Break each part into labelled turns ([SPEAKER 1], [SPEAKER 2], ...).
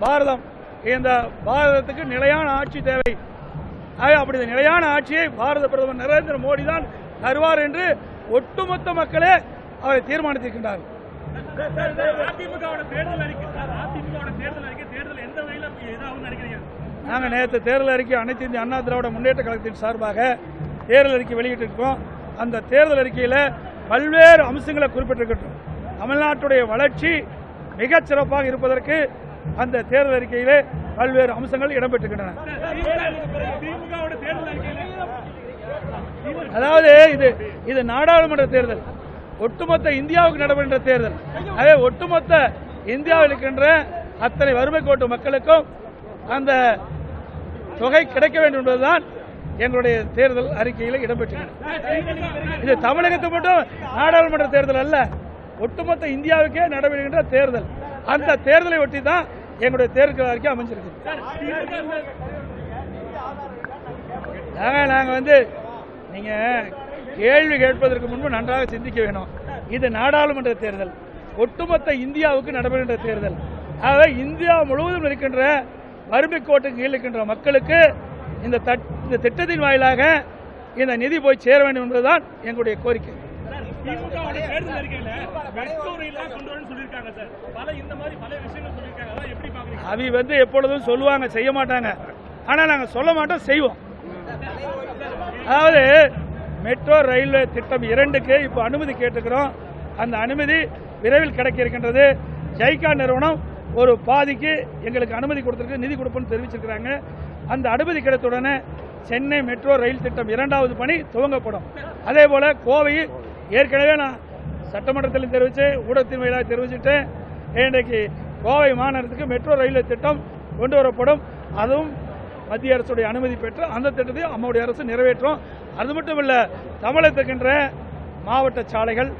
[SPEAKER 1] பாரதம் இந்த பாரதத்துக்கு நிலையான ஆட்சி தேவை. அப்படி நிலையான ஆட்சியை பாரத பிரதமர் நரேந்திர மோடி தான் தருவார் என்று ஒட்டுமொத்த மக்களே அவரை தீர்மானித்திருக்கின்றார்கள் நாங்கள் நேற்று தேர்தல் அறிக்கை அனைத்து இந்திய அண்ணா திராவிட முன்னேற்ற கழகத்தின் சார்பாக தேர்தல் அறிக்கை வெளியிட்டிருக்கோம் அந்த தேர்தல் அறிக்கையில் பல்வேறு அம்சங்களை குறிப்பிட்டிருக்கட்டும் தமிழ்நாட்டுடைய வளர்ச்சி மிகச் சிறப்பாக இருப்பதற்கு அந்த தேர்தல் அறிக்கையிலே பல்வேறு அம்சங்கள்
[SPEAKER 2] இடம்பெற்றுகின்றன தேர்தல்
[SPEAKER 1] அதாவது இது இது நாடாளுமன்ற தேர்தல். ஒட்டுமொத்த இந்தியாவுக்கு நடைபெறுகின்ற தேர்தல். அதே ஒட்டுமொத்த இந்தியாவில் இருக்கின்ற அத்தனை வறுமை கோட்டு மக்களுக்கும் அந்த தொகை கிடைக்க வேண்டும் என்பதுதான் எங்களுடைய தேர்தல் அறிக்கையில் இடம்பெற்றிருக்கிறது இது தமிழகத்தை மட்டும் நாடாளுமன்ற தேர்தல் அல்ல ஒட்டுமொத்த இந்தியாவுக்கே நடைபெறுகின்ற தேர்தல். அந்த தேர்தலை ஒட்டி தான் எங்களுடைய தேர்தல் அறிக்கை அமைஞ்சிருக்கு நாங்க நாங்க வந்து நீங்க கேள்வி கேட்பதற்கு முன்பு நன்றாக சிந்திக்க வேணும். இது நாடாளுமன்ற தேர்தல். ஒட்டுமொத்த இந்தியாவுக்கு நடைபெறுகின்ற தேர்தல். ஆகவே இந்தியா முழுவதும் இருக்கின்ற வறுமை கோட்டுக்கு கீழ் இருக்கின்ற மக்களுக்கு இந்த திட்டத்தின் வாயிலாக இந்த நிதி போய் சேர வேண்டும் என்பதுதான் எங்களுடைய கோரிக்கை.
[SPEAKER 2] தேர்தல் அறிக்கையில கொண்டு வரணும்னு சொல்லியிருக்காங்க சார். பல இந்த மாதிரி பல விஷயங்கள் சொல்லியிருக்காங்க. அதான் எப்படி பாக்குறீங்க?
[SPEAKER 1] அவி வந்து எப்பொழுதும் சொல்லுவாங்க செய்ய மாட்டாங்க. ஆனா நாங்க சொல்ல மாட்டோம் செய்வோம். அதாவது மெட்ரோ ரயில்வே திட்டம் இரண்டுக்கு இப்போ அனுமதி கேட்டுக்கிறோம். அந்த அனுமதி விரைவில் கிடைக்க இருக்கின்றது ஜைகா நிறுவனம் ஒரு பாதிக்கு எங்களுக்கு அனுமதி கொடுத்துருக்கு நிதி கொடுப்போம்னு தெரிவிச்சிருக்கிறாங்க. அந்த அனுமதி கிடைத்த உடனே சென்னை மெட்ரோ ரயில் திட்டம் இரண்டாவது பணி துவங்கப்படும். அதே போல கோவையில் ஏற்கனவே நான் சட்டமன்றத்திலும் தெரிவித்து ஊடகத்தின் வாயிலாக தெரிவிச்சுட்டேன். இன்றைக்கு கோவை மாநகரத்துக்கு மெட்ரோ ரயில்வே திட்டம் கொண்டு வரப்படும். அதுவும் மத்திய அரசுடைய அனுமதி பெற்று அந்த திட்டத்தை அம்மாவுடைய அரசு நிறைவேற்றும். அது மட்டும் இல்ல தமிழகத்துக்கின்ற மாவட்ட சாலைகள்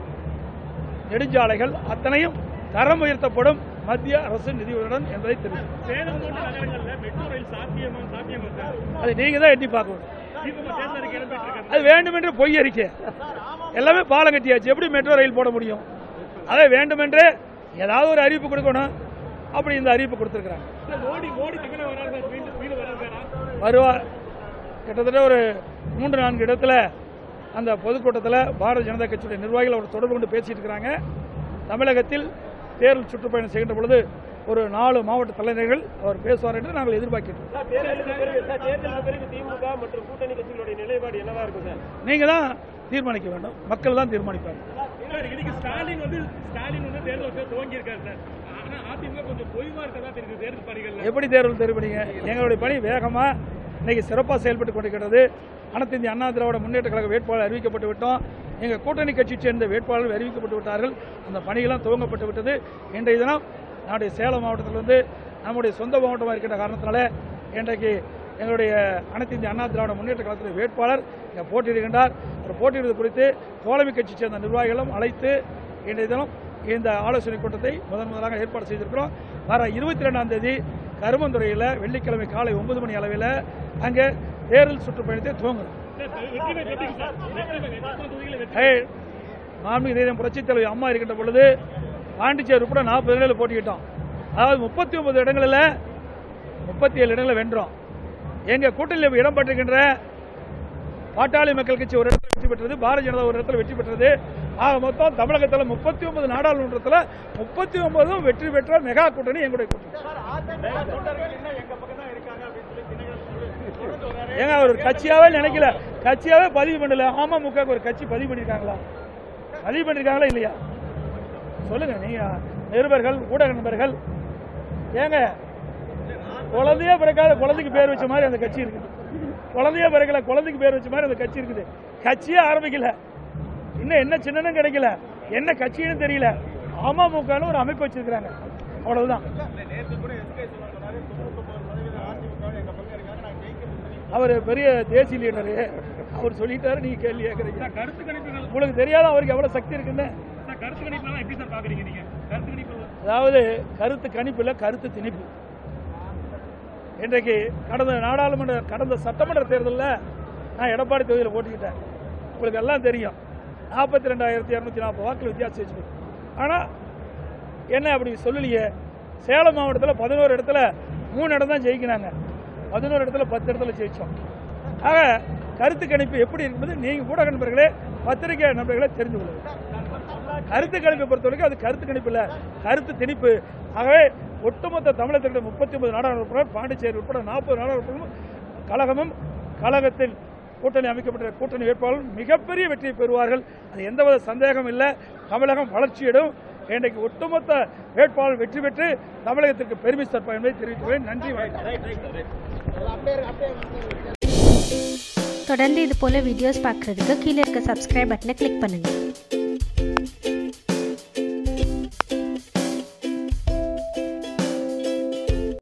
[SPEAKER 1] நெடுஞ்சாலைகள் அத்தனையும் தரம் உயர்த்தப்படும் மத்திய அரசு நிதியுடன் என்பதை தெரிவிக்கும்
[SPEAKER 2] சேலம் போன்ற நகரங்கள்ல மெட்ரோ ரயில் சாத்தியமா சாத்தியமா சார்
[SPEAKER 1] அது நீங்க தான் எட்டி பார்க்கணும். அது வேண்டுமென்று பொய் அறிக்கை. எல்லாமே பாலம் கட்டியாச்சு. எப்படி மெட்ரோ ரயில் போட முடியும்? அதை வேண்டுமென்றே ஏதாவது ஒரு அறிவிப்பு கொடுக்கணும். அப்படி இந்த அறிவிப்பு கொடுத்துருக்குறாங்க. வருவார் கிட்டத்தட்ட ஒரு மூன்று நான்கு இடத்துல அந்த பொதுக்கூட்டத்தில் பாரதிய ஜனதா கட்சியுடைய நிர்வாகிகள் அவர் தொடர்பு கொண்டு பேசிட்டு இருக்கிறாங்க. தமிழகத்தில் தேர்தல் சுற்றுப்பயணம் செய்கின்ற பொழுது ஒரு நாலு மாவட்ட தலைவர்கள் அவர் பேசுவார் என்று நாங்கள் எதிர்பார்க்கிறோம். நீங்கள் தான் தீர்மானிக்க வேண்டும். மக்கள் தான் தீர்மானிப்பாங்க. எப்படி தேர்தல் தெரிவிப்பீங்க? எங்களுடைய பணி வேகமாக இன்னைக்கு சிறப்பாக செயல்பட்டு கொண்டிருக்கிறது. அனைத்து இந்திய அண்ணா திராவிட முன்னேற்ற கழக வேட்பாளர் அறிவிக்கப்பட்டு விட்டோம். எங்கள் கூட்டணி கட்சியை சேர்ந்த வேட்பாளர்கள் அறிவிக்கப்பட்டு விட்டார்கள். அந்த பணிகள்லாம் துவங்கப்பட்டு விட்டது. இன்றைய தினம் நம்முடைய சேலம் மாவட்டத்தில் வந்து நம்முடைய சொந்த மாவட்டமாக இருக்கின்ற காரணத்தினால இன்றைக்கு எங்களுடைய அனைத்து இந்திய அண்ணா திராவிட முன்னேற்ற கழகத்துடைய வேட்பாளர் இங்கே போட்டியிடுகின்றார். அவர் போட்டியிடுவது குறித்து தோழமை கட்சியை சேர்ந்த நிர்வாகிகளும் அழைத்து இன்றைய தினம் இந்த ஆலோசனை கூட்டத்தை முதன் முதலாக ஏற்பாடு செய்திருக்கிறோம். வர இருபத்தி ரெண்டாம் தேதி கருமந்துறையில் வெள்ளிக்கிழமை காலை ஒன்பது மணி அளவில் அங்கே தேர்தல் சுற்றுப்பயணத்தை துவங்கும் மாண்புமிகு தேசிய புரட்சித் தலைவி அம்மா இருக்கின்ற பொழுது பாண்டிச்சேரி உட்பட நாற்பது இடங்களில் போட்டிக்கிட்டோம் அதாவது முப்பத்தி ஒன்பது இடங்களில் முப்பத்தி ஏழு இடங்களில் வென்றோம். எங்கள் கூட்டணியில் இடம் பெற்றிருக்கின்ற பாட்டாளி மக்கள் கட்சி ஒரு இடத்துல வெற்றி பெற்றது பாரதிய ஜனதா ஒரு இடத்துல வெற்றி பெற்றது. ஆக மொத்தம் தமிழகத்தில் முப்பத்தி ஒன்பது நாடாளுமன்றத்தில் முப்பத்தி ஒன்பதும் வெற்றி பெற்ற மெகா கூட்டணி எங்களுடைய கூட்டணி. ஏங்க அவர் ஒரு கட்சியாவே நினைக்கல. கட்சியாவே பதிவு பண்ணல. அமமுக ஒரு கட்சி பதிவு பண்ணிருக்காங்களா? பதிவு பண்ணிருக்காங்களா இல்லையா? சொல்லுங்க நீங்க நிருபர்கள் ஊடக நண்பர்கள். ஏங்க குழந்தையே பிறக்காத குழந்தைக்கு பேர் வச்ச மாதிரி அந்த கட்சி இருக்குது. குழந்தையே பிறக்கல குழந்தைக்கு பேர் வச்ச மாதிரி அந்த கட்சி இருக்குது. கட்சியே ஆரம்பிக்கல. இன்னும் என்ன சின்னனும் கிடைக்கல. என்ன கட்சின்னு தெரியல. அமமுகன்னு ஒரு அமைப்பு வச்சிருக்கிறாங்க. அவ்வளவுதான். அவர் பெரிய தேசிய லீடரு. அவர் சொல்லிட்டாரு நீங்க கேள்வி கேட்கறீங்க உங்களுக்கு தெரியாத அவருக்கு எவ்வளவு சக்தி இருக்குன்னு?
[SPEAKER 2] கருத்து எப்படி சார் பாக்குறீங்க நீங்க? கருத்து கணிப்பு
[SPEAKER 1] அதாவது கருத்து கணிப்பு இல்ல கருத்து திணிப்பு. இன்றைக்கு கடந்த நாடாளுமன்ற கடந்த சட்டமன்ற தேர்தலில் நான் எடப்பாடி தொகுதியில் போட்டுக்கிட்டேன். உங்களுக்கு எல்லாம் தெரியும். நாற்பத்தி ரெண்டாயிரத்தி இரநூத்தி நாற்பது வாக்கு வித்தியாசம் வச்சு ஆனால் என்ன அப்படி சொல்லலையே? சேலம் மாவட்டத்தில் பதினோரு இடத்துல மூணு இடம் தான் ஜெயிக்கிறாங்க. பதினோரு இடத்துல பத்து இடத்துல ஜெயிச்சோம். ஆக கருத்து கணிப்பு எப்படி இருக்கும்போது நீங்கள் ஊடக நண்பர்களே பத்திரிகை நண்பர்களே தெரிஞ்சு கொள்ளுங்கள். கருத்து கணிப்பை பொறுத்தவரைக்கும் அது கருத்து கணிப்பு இல்லை. கருத்து திணிப்பு. ஆகவே ஒட்டுமொத்த தமிழகத்தில் முப்பத்தி ஒன்பது நாடாளுமன்ற உறுப்பினர் பாண்டிச்சேரி உட்பட நாற்பது நாடாளுமன்ற கழகமும் கழகத்தில் கூட்டணி அமைக்கப்பட்ட கூட்டணி வேட்பாளர்கள் மிகப்பெரிய வெற்றியை பெறுவார்கள். அது எந்தவித சந்தேகம் இல்லை. தமிழகம் வளர்ச்சியிடும் இன்றைக்கு ஒட்டுமொத்த வேட்பாளர் வெற்றி பெற்று தமிழகத்திற்கு பெருமை சேர்ப்பார் என்பதை தெரிவித்துள்ளேன் நன்றி வணக்கம்.
[SPEAKER 3] தொடர்ந்து இது போல வீடியோஸ் பார்க்குறதுக்கு கீழே இருக்க சப்ஸ்கிரைப் பட்டனை கிளிக் பண்ணுங்கள்